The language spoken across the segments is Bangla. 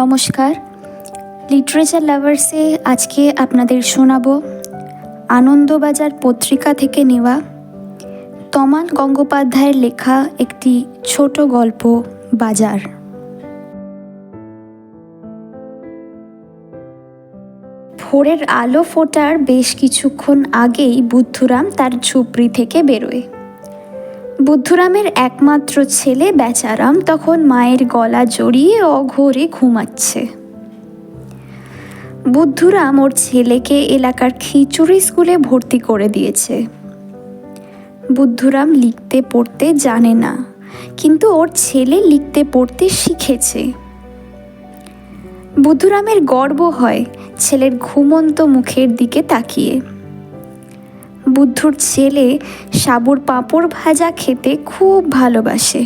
নমস্কার। লিটারেচার লাভার্সে আজকে আপনাদের শোনাবো আনন্দবাজার পত্রিকা থেকে নেওয়া তমাল গঙ্গোপাধ্যায়ের লেখা একটি ছোট গল্প বাজার। ভোরের আলো ফোটার বেশ কিছুক্ষণ আগেই বুদ্ধুরাম তার ঝুপড়ি থেকে বেরোয়। বুদ্ধুরামের একমাত্র ছেলে বেচারাম তখন মায়ের গলা জড়িয়ে অঘোরে ঘুমাচ্ছে। বুদ্ধুরাম ওর ছেলেকে এলাকার খিচুড়ি স্কুলে ভর্তি করে দিয়েছে। বুদ্ধুরাম লিখতে পড়তে জানে না, কিন্তু ওর ছেলে লিখতে পড়তে শিখেছে। বুদ্ধুরামের গর্ব হয় ছেলের ঘুমন্ত মুখের দিকে তাকিয়ে। বুদ্ধুর ছেলে সাবুর পাঁপড় ভাজা খেতে খুব ভালোবাসে।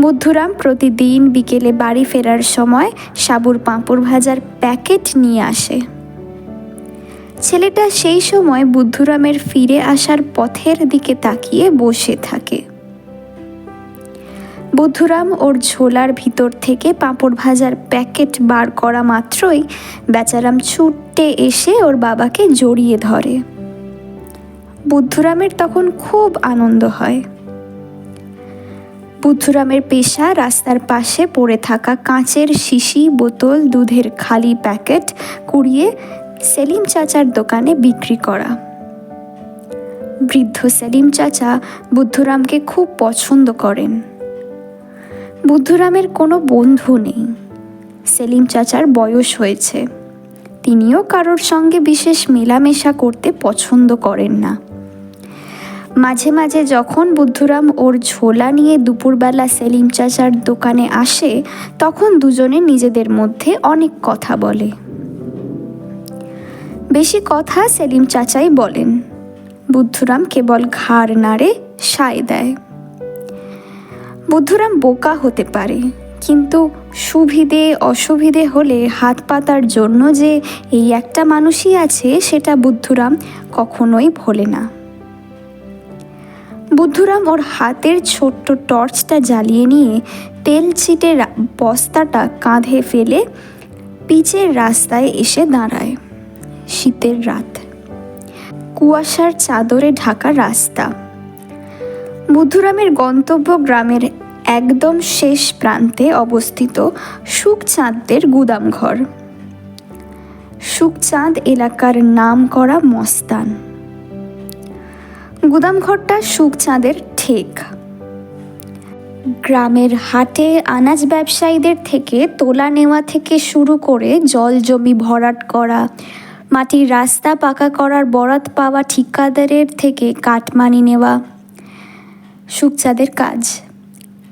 বুদ্ধুরাম প্রতিদিন বিকেলে বাড়ি ফেরার সময় সাবুর পাঁপড় ভাজার প্যাকেট নিয়ে আসে। ছেলেটা সেই সময় বুদ্ধুরামের ফিরে আসার পথের দিকে তাকিয়ে বসে থাকে। বুদ্ধুরাম ওর ঝোলার ভিতর থেকে পাঁপড় ভাজার প্যাকেট বার করা মাত্রই বেচারাম ছুটতে এসে ওর বাবাকে জড়িয়ে ধরে। বুদ্ধুরামের তখন খুব আনন্দ হয়। বুদ্ধরামের পেশা রাস্তার পাশে পড়ে থাকা কাঁচের শিশি, বোতল, দুধের খালি প্যাকেট কুড়িয়ে সেলিম চাচার দোকানে বিক্রি করা। বৃদ্ধ সেলিম চাচা বুদ্ধরামকে খুব পছন্দ করেন। বুদ্ধরামের কোনো বন্ধু নেই। সেলিম চাচার বয়স হয়েছে। তিনিও কারোর সঙ্গে বিশেষ মেলামেশা করতে পছন্দ করেন না। মাঝে মাঝে যখন বুদ্ধুরাম ওর ঝোলা নিয়ে দুপুরবেলা সেলিম চাচার দোকানে আসে, তখন দুজনে নিজেদের মধ্যে অনেক কথা বলে। বেশি কথা সেলিম চাচাই বলেন। বুদ্ধুরাম কেবল ঘাড় নাড়ে সায় দেয়। বুদ্ধুরাম বোকা হতে পারে, কিন্তু সুবিধে অসুবিধে হলে হাত পাতার জন্য যে এই একটা মানুষই আছে, সেটা বুদ্ধুরাম কখনোই ভোলে না। বুদ্ধুরাম ওর হাতের ছোট্ট টর্চটা জ্বালিয়ে নিয়ে তেল ছিটে বস্তাটা কাঁধে ফেলে পিচের রাস্তায় এসে দাঁড়ায়। শীতের রাত। কুয়াশার চাদরে ঢাকা রাস্তা। বুদ্ধুরামের গন্তব্য গ্রামের একদম শেষ প্রান্তে অবস্থিত সুখচাঁদদের গুদামঘর। সুখচাঁদ এলাকার নাম করা মস্তান। গুদামঘরটা সুখচাঁদের ঠিক। গ্রামের হাটে আনাজ ব্যবসায়ীদের থেকে তোলা নেওয়া থেকে শুরু করে জল জমি ভরাট করা, মাটির রাস্তা পাকা করার বরাত পাওয়া ঠিকাদারের থেকে কাটমানি নেওয়া সুখচাঁদের কাজ।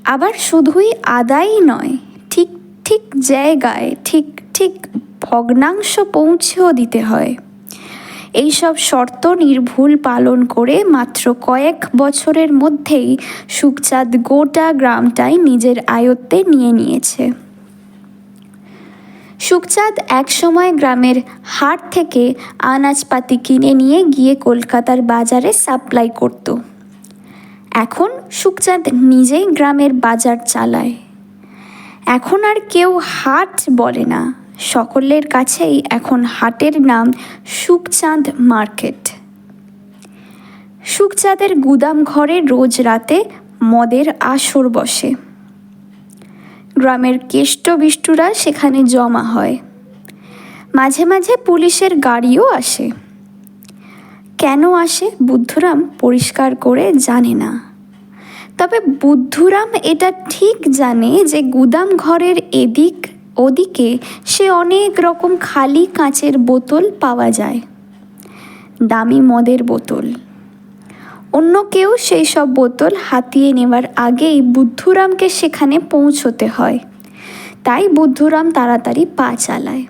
আবার শুধুই আদায়ই নয়, ঠিক ঠিক জায়গায়, ঠিক ঠিক ভগ্নাংশ পৌঁছেও দিতে হয়। এইসব শর্ত নির্ভুল পালন করে মাত্র কয়েক বছরের মধ্যেই সুখচাঁদ গোটা গ্রামটাই নিজের আয়ত্তে নিয়ে নিয়েছে। সুখচাঁদ একসময় গ্রামের হাট থেকে আনাজপাতি কিনে নিয়ে গিয়ে কলকাতার বাজারে সাপ্লাই করত। এখন সুখচাঁদ নিজেই গ্রামের বাজার চালায়। এখন আর কেউ হাট বলে না। সকলের কাছেই এখন হাটের নাম সুখচাঁদ মার্কেট। সুখচাঁদের গুদাম ঘরে রোজ রাতে মদের আসর বসে। গ্রামের কেষ্টবিষ্টুরা সেখানে জমা হয়। মাঝে মাঝে পুলিশের গাড়িও আসে। কেন আসে বুদ্ধুরাম পরিষ্কার করে জানে না। তবে বুদ্ধুরাম এটা ঠিক জানে যে গুদাম ঘরের এদিক ওদিকে সে অনেক রকম খালি কাঁচের বোতল পাওয়া যায়। দামি মদের বোতল। অন্য কেউ সেই সব বোতল হাতিয়ে নেওয়ার আগেই বুদ্ধুরামকে সেখানে পৌঁছতে হয়। তাই বুদ্ধুরাম তাড়াতাড়ি পা চালায়।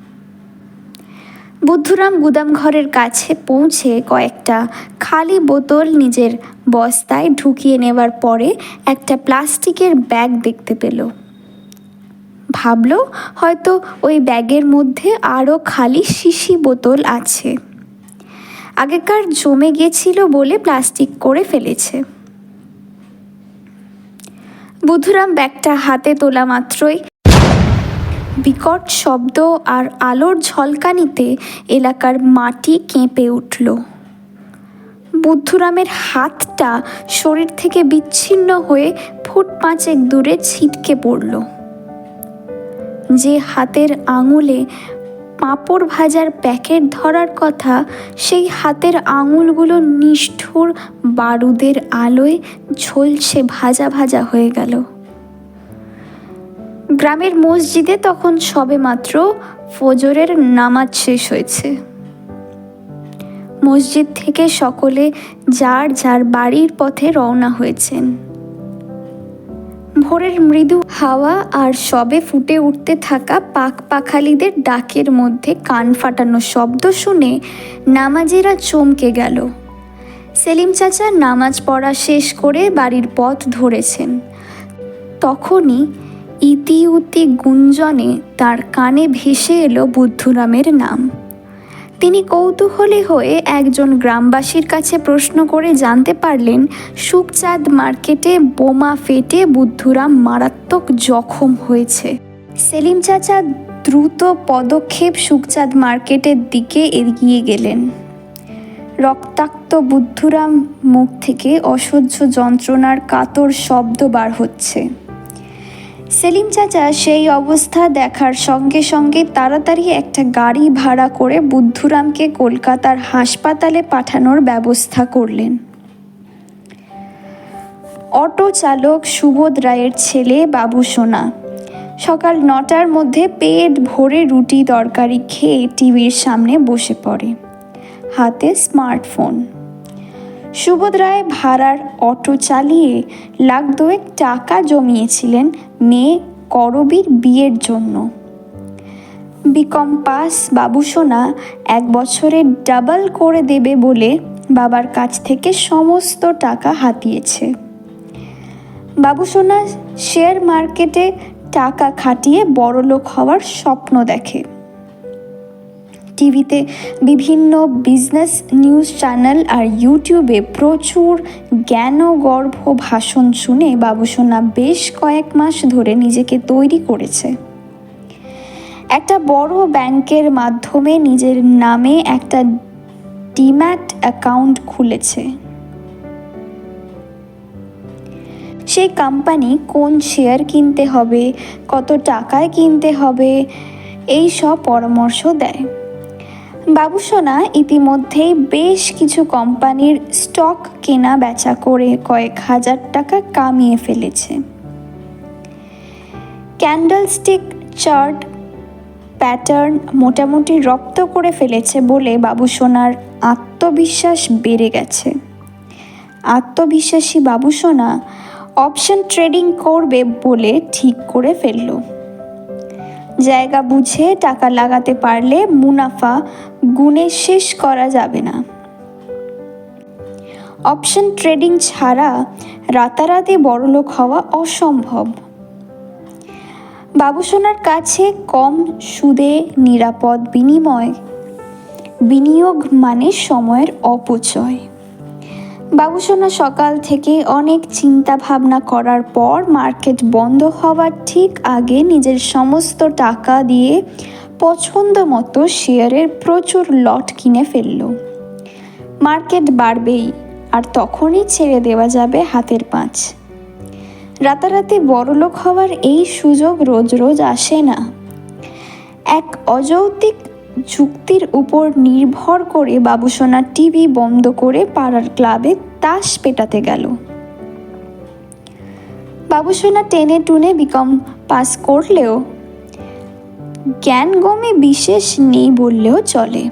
বুদ্ধুরাম গুদামঘরের কাছে পৌঁছে কয়েকটা খালি বোতল নিজের বস্তায় ঢুকিয়ে নেওয়ার পরে একটা প্লাস্টিকের ব্যাগ দেখতে পেল। ভাবল, হয়তো ওই ব্যাগের মধ্যে আরও খালি শিশি বোতল আছে। আগেকার জমে গেছিল বলে প্লাস্টিক করে ফেলেছে। বুধুরাম ব্যাগটা হাতে তোলা মাত্রই বিকট শব্দ আর আলোর ঝলকানিতে এলাকার মাটি কেঁপে উঠল। বুদ্ধুরামের হাতটা শরীর থেকে বিচ্ছিন্ন হয়ে ফুট পাঁচেক দূরে ছিটকে পড়ল। যে হাতের আঙুলে পাঁপড় ভাজার প্যাকেট ধরার কথা, সেই হাতের আঙুলগুলো নিষ্ঠুর বারুদের আলোয় ঝলসে ভাজা ভাজা হয়ে গেল। গ্রামের মসজিদে তখন সবেমাত্র ফজরের নামাজ শেষ হয়েছে। মসজিদ থেকে সকলে যার যার বাড়ির পথে রওনা হয়েছেন। ভোরের মৃদু হাওয়া আর সবে ফুটে উঠতে থাকা পাক পাখালিদের ডাকের মধ্যে কান ফাটানো শব্দ শুনে নামাজেরা চমকে গেল। সেলিম চাচা নামাজ পড়া শেষ করে বাড়ির পথ ধরেছেন। তখনই ইতি উতি গুঞ্জনে তার কানে ভেসে এলো বুদ্ধুরামের নাম। তিনি কৌতূহলী হয়ে একজন গ্রামবাসীর কাছে প্রশ্ন করে জানতে পারলেন, সুখচাঁদ মার্কেটে বোমা ফেটে বুদ্ধুরাম মারাত্মক জখম হয়েছে। সেলিম চাচা দ্রুত পদক্ষেপ সুখচাঁদ মার্কেটের দিকে এগিয়ে গেলেন। রক্তাক্ত বুদ্ধুরাম মুখ থেকে অসহ্য যন্ত্রণার কাতর শব্দ বার হচ্ছে। সেলিম চাচা সেই অবস্থা দেখার সঙ্গে সঙ্গে তাড়াতাড়ি একটা গাড়ি ভাড়া করে বুদ্ধুরামকে কলকাতার হাসপাতালে পাঠানোর ব্যবস্থা করলেন। অটো চালক সুবোধ রায়ের ছেলে বাবু সোনা। সকাল নটার মধ্যে পেট ভরে রুটি তরকারি খেয়ে টিভির সামনে বসে পড়ে। হাতে স্মার্টফোন। সুবোধ রায় ভাড়ার অটো চালিয়ে লাখ দুয়েক টাকা জমিয়েছিলেন মেয়ে করবীর বিয়ের জন্য। বিকম পাস বাবুসোনা এক বছরে ডাবল করে দেবে বলে বাবার কাছ থেকে সমস্ত টাকা হাতিয়েছে। বাবুসোনা শেয়ার মার্কেটে টাকা খাটিয়ে বড়লোক হওয়ার স্বপ্ন দেখে। টিভিতে বিভিন্ন বিজনেস নিউজ চ্যানেল আর ইউটিউবে প্রচুর জ্ঞানগর্ভ ভাষণ শুনে বাবুসোনা বেশ কয়েক মাস ধরে নিজেকে তৈরি করেছে। একটা বড় ব্যাংকের মাধ্যমে নিজের নামে একটা ডিম্যাট অ্যাকাউন্ট খুলেছে। সেই কোম্পানি কোন শেয়ার কিনতে হবে, কত টাকায় কিনতে হবে, এই সব পরামর্শ দেয়। বাবুসোনা ইতিমধ্যেই বেশ কিছু কোম্পানির স্টক কেনা বেচা করে কয়েক হাজার টাকা কামিয়ে ফেলেছে। ক্যান্ডেলস্টিক চার্ট প্যাটার্ন মোটামুটি রপ্ত করে ফেলেছে বলে বাবুসোনার আত্মবিশ্বাস বেড়ে গেছে। আত্মবিশ্বাসী বাবুসোনা অপশন ট্রেডিং করবে বলে ঠিক করে ফেলল। জায়গা বুঝে টাকা লাগাতে পারলে মুনাফা গুণে শেষ করা যাবে না। অপশন ট্রেডিং ছাড়া রাতারাতি বড়লোক হওয়া অসম্ভব। বাবুসোনার কাছে কম সুদে নিরাপদ বিনিময়। বিনিয়োগ মানে সময়ের অপচয়। বাবুসোনা সকাল থেকে অনেক চিন্তা ভাবনা করার পর মার্কেট বন্ধ হওয়ার ঠিক আগে নিজের সমস্ত টাকা দিয়ে পছন্দ মতো শেয়ারের প্রচুর লট কিনে ফেলল। মার্কেট বাড়বেই, আর তখনই ছেড়ে দেওয়া যাবে হাতের পাঁচ। রাতারাতি বড়লোক হওয়ার এই সুযোগ রোজ রোজ আসে না। এক অযৌক্তিক যুক্তির উপর নির্ভর করে বাবুসোনা টিভি বন্ধ করে পাড়ার ক্লাবে তাস পেটাতে গেল। বাবুসোনা টেনে টুনে বিকম পাস করলেও জ্ঞানগমে বিশেষ নেই বললেও চলে।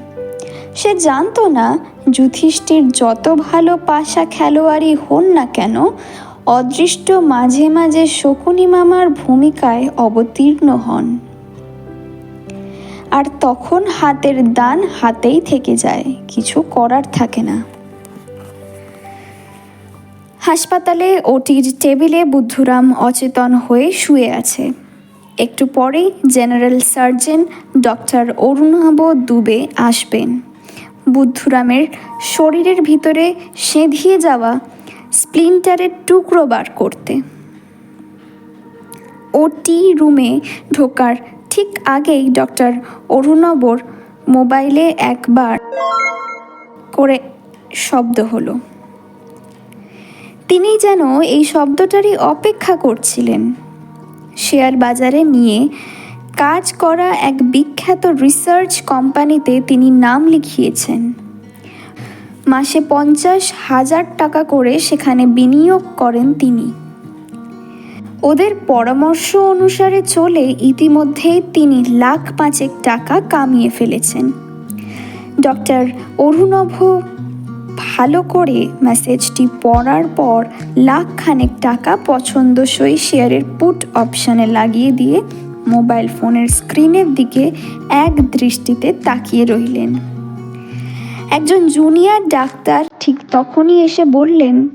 সে জানতো না, যুধিষ্ঠির যত ভালো পাশা খেলোয়াড়ই হন না কেন, অদৃষ্ট মাঝে মাঝে শকুনি মামার ভূমিকায় অবতীর্ণ হন। আর তখন হাতের দান হাতেই থেকে যায়, কিছু করার থাকে না। হাসপাতালে ওটির টেবিলে বুদ্ধুরাম অচেতন হয়ে শুয়ে আছে। একটু পরেই general surgeon doctor Arunabha Dubey আসবেন। বুদ্ধুরামের শরীরের ভিতরে সেঁধিয়ে যাওয়া স্প্লিন্টারের টুকরো বার করতে। ওটি রুমে ঢোকার ঠিক আগেই ডক্টর অরুণবর মোবাইলে একবার করে শব্দ হলো। তিনি যেন এই শব্দটারই অপেক্ষা করছিলেন। শেয়ার বাজারে নিয়ে কাজ করা এক বিখ্যাত রিসার্চ কোম্পানিতে তিনি নাম লিখিয়েছেন। মাসে পঞ্চাশ হাজার টাকা করে সেখানে বিনিয়োগ করেন তিনি। ওদের পরামর্শ অনুসারে চলে ইতিমধ্যেই তিনি লাখ পাঁচেক টাকা কামিয়ে ফেলেছেন। ডক্টর অরুণভ ভালো করে মেসেজটি পড়ার পর লাখ খানেক টাকা পছন্দসই শেয়ারের পুট অপশানে লাগিয়ে দিয়ে মোবাইল ফোনের স্ক্রিনের দিকে এক দৃষ্টিতে তাকিয়ে রইলেন। একজন জুনিয়র ডাক্তার ঠিক তখনই এসে বললেন,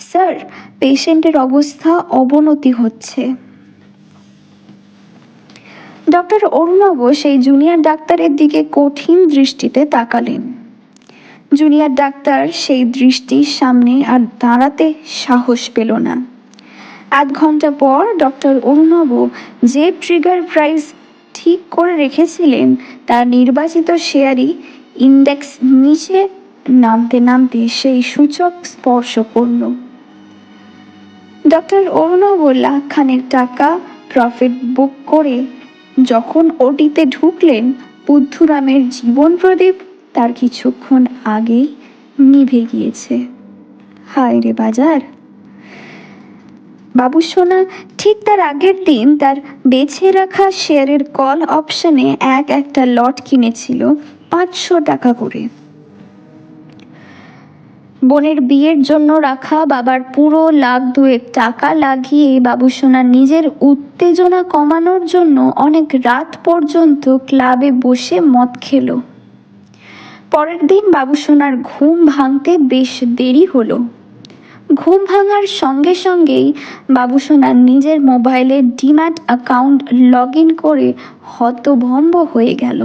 স্যার পেশেন্টের অবস্থা অবনতি হচ্ছে। ডক্টর অরুণব সেই জুনিয়র ডাক্তারের দিকে কঠিন দৃষ্টিতে তাকালেন। জুনিয়র ডাক্তার সেই দৃষ্টির সামনে আর দাঁড়াতে সাহস পেল না। আধ ঘণ্টা পর ডক্টর অরুণব যে ট্রিগার প্রাইস ঠিক করে রেখেছিলেন, তার নির্বাচিত শেয়ারই ইন্ডেক্স নিচে নামতে নামতে সেই সূচক স্পর্শ করল। ডক্টর অরুণব লাখখানেক টাকা প্রফিট বুক করে যখন ওটিতে ঢুকলেন, বুদ্ধুরামের জীবন প্রদীপ তার কিছুক্ষণ আগেই নিভে গিয়েছে। হায় রে বাজার! বাবু সোনা, ঠিক তার আগের দিন তার বেছে রাখা শেয়ারের কল অপশনে এক একটা লট কিনেছিল পাঁচশো টাকা করে। বোনের বিয়ের জন্য রাখা বাবার পুরো লাখ দুয়েক টাকা লাগিয়ে বাবুসোনা নিজের উত্তেজনা কমানোর জন্য অনেক রাত পর্যন্ত ক্লাবে বসে মদ খেলো। পরের দিন বাবুসোনার ঘুম ভাঙতে বেশ দেরি হলো। ঘুম ভাঙার সঙ্গে সঙ্গেই বাবুসোনা নিজের মোবাইলে ডিম্যাট অ্যাকাউন্ট লগ ইন করে হতভম্ব হয়ে গেল।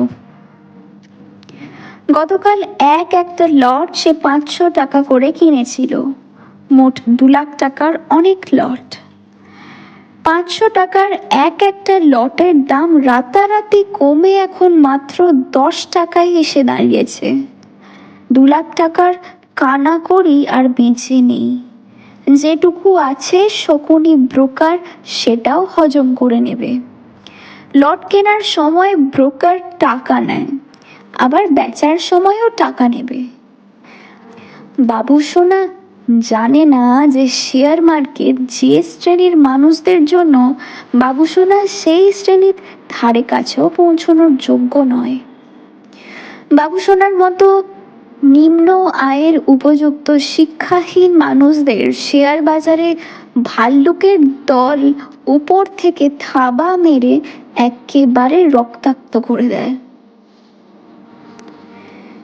গতকাল এক একটা লট সে পাঁচশো টাকা করে কিনেছিল। মোট দু লাখ টাকার অনেক লট। পাঁচশো টাকার এক একটা লটের দাম রাতারাতি কমে এখন মাত্র দশ টাকায় এসে দাঁড়িয়েছে। দু লাখ টাকার কানা করি আর বেঁচে নেই। যেটুকু আছে শকুনি ব্রোকার সেটাও হজম করে নেবে। লট কেনার সময় ব্রোকার টাকা নেয়, আবার বেচার সময়ও টাকা নেবে। বাবু সোনা জানে না যে শেয়ার মার্কেট যে শ্রেণির মানুষদের জন্য বাবুসোনা সেই শ্রেণির ধারে কাছেও পৌঁছানোর যোগ্য নয়। বাবুসোনার মতো নিম্ন আয়ের উপযুক্ত শিক্ষাহীন মানুষদের শেয়ার বাজারে ভাল্লুকের দল উপর থেকে থাবা মেরে একেবারে রক্তাক্ত করে দেয়।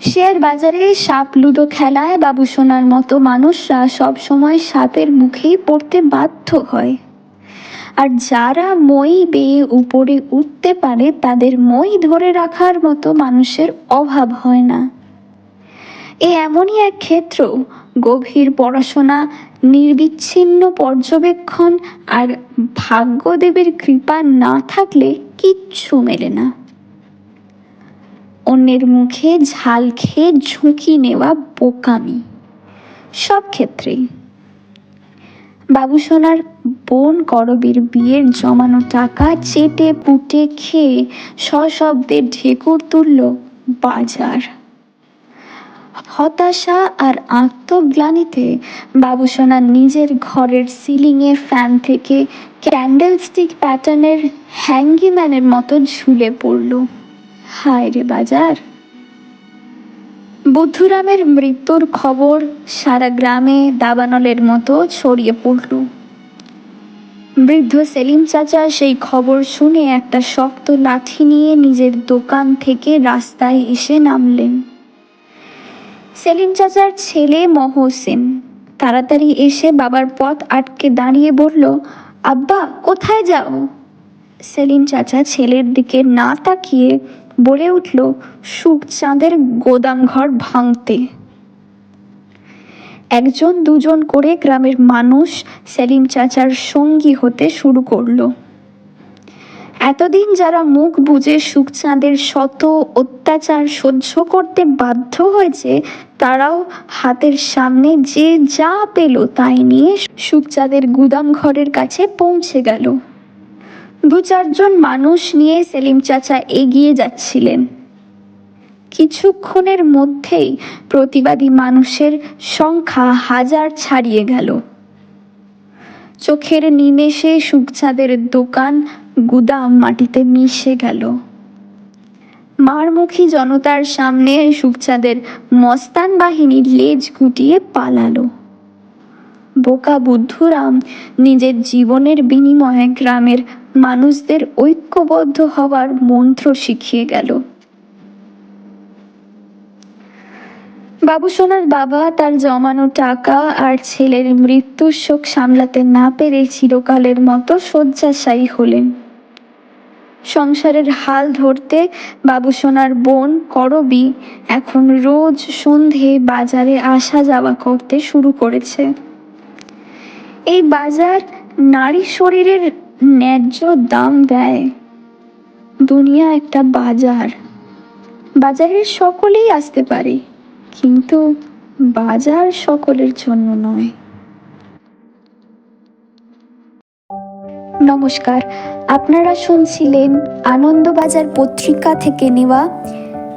শেয়ার বাজারে সাপ, লুডো খেলায় বাবুসোনার মতো মানুষরা সবসময় সাপের মুখেই পড়তে বাধ্য হয়। আর যারা মই বেয়ে উপরে উঠতে পারে, তাদের মই ধরে রাখার মতো মানুষের অভাব হয় না। এ এমনই এক ক্ষেত্র, গভীর পড়াশোনা, নির্বিচ্ছিন্ন পর্যবেক্ষণ আর ভাগ্যদেবের কৃপা না থাকলে কিচ্ছু মেলে না। অন্যের মুখে ঝাল খেয়ে ঝুঁকি নেওয়া বোকামি। সব ক্ষেত্রেই। বাবুসোনার বোন করবীর বিয়ের জমানো টাকা চেটে পুটে খেয়ে সশব্দে ঢেকুর তুলল বাজার। হতাশা আর আত্মগ্লানিতে বাবুসোনা নিজের ঘরের সিলিংয়ে ফ্যান থেকে ক্যান্ডেল স্টিক প্যাটার্নের হ্যাঙ্গিম্যানের মতো ঝুলে পড়ল। হায় রে বাজার। বুদ্ধুরামের মৃত্যুর খবর সারা গ্রামে দাবানলের মতো ছড়িয়ে পড়ল। বৃদ্ধ সেলিম চাচা সেই খবর শুনে একটা শক্ত লাঠি নিয়ে নিজের দোকান থেকে রাস্তায় এসে নামলেন। সেলিম চাচার ছেলে মহসেন তাড়াতাড়ি এসে বাবার পথ আটকে দাঁড়িয়ে বলল, আব্বা, কোথায় যাও? সেলিম চাচা ছেলের দিকে না তাকিয়ে বলে উঠল, সুখচাঁদের গোদাম ঘর ভাঙতে। একজন দুজন করে গ্রামের মানুষ সেলিম চাচার সঙ্গী হতে শুরু করল। এতদিন যারা মুখ বুজে সুখচাঁদের শত অত্যাচার সহ্য করতে বাধ্য হয়েছে, তারাও হাতের সামনে যে যা পেল তাই নিয়ে সুখচাঁদের গুদাম ঘরের কাছে পৌঁছে গেল। দু চারজন মানুষ নিয়ে সেলিম চাচা এগিয়ে যাচ্ছিলেন। কিছুক্ষণের মধ্যেই প্রতিবাদী মানুষের সংখ্যা হাজার ছাড়িয়ে গেল। চোখের নিমেষে সুখচাঁদের দোকান গুদাম মাটিতে মিশে গেল। মারমুখী জনতার সামনে সুখচাঁদের মস্তান বাহিনী লেজ গুটিয়ে পালালো। বোকা বুদ্ধুরাম নিজের জীবনের বিনিময়ে গ্রামের মানুষদের ঐক্যবদ্ধ হওয়ার মন্ত্র শিখিয়ে গেল। বাবুসোনার বাবা তার জমানো টাকা আর ছেলের মৃত্যুর শোক সামলাতে না পেরে চিরকালের মতো শয্যাশায়ী হলেন। সংসারের হাল ধরতে বাবুসোনার বোন করবি এখন রোজ সন্ধে বাজারে আসা যাওয়া করতে শুরু করেছে। এই বাজার নারী শরীরের ন্যায্য দাম দেয়। দুনিয়া একটা বাজার। বাজারের সকলেই আসতে পারে, কিন্তু বাজার সকলের জন্য নয়। নমস্কার, আপনারা শুনছিলেন আনন্দবাজার পত্রিকা থেকে নেওয়া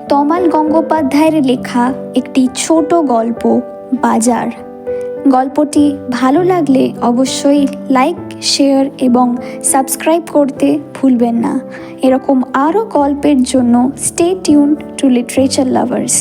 তমাল গঙ্গোপাধ্যায়ের লেখা একটি ছোট গল্প, বাজার। গল্পটি ভালো লাগলে অবশ্যই লাইক, শেয়ার এবং সাবস্ক্রাইব করতে ভুলবেন না। এরকম আরও গল্পের জন্য stay tune to literature lovers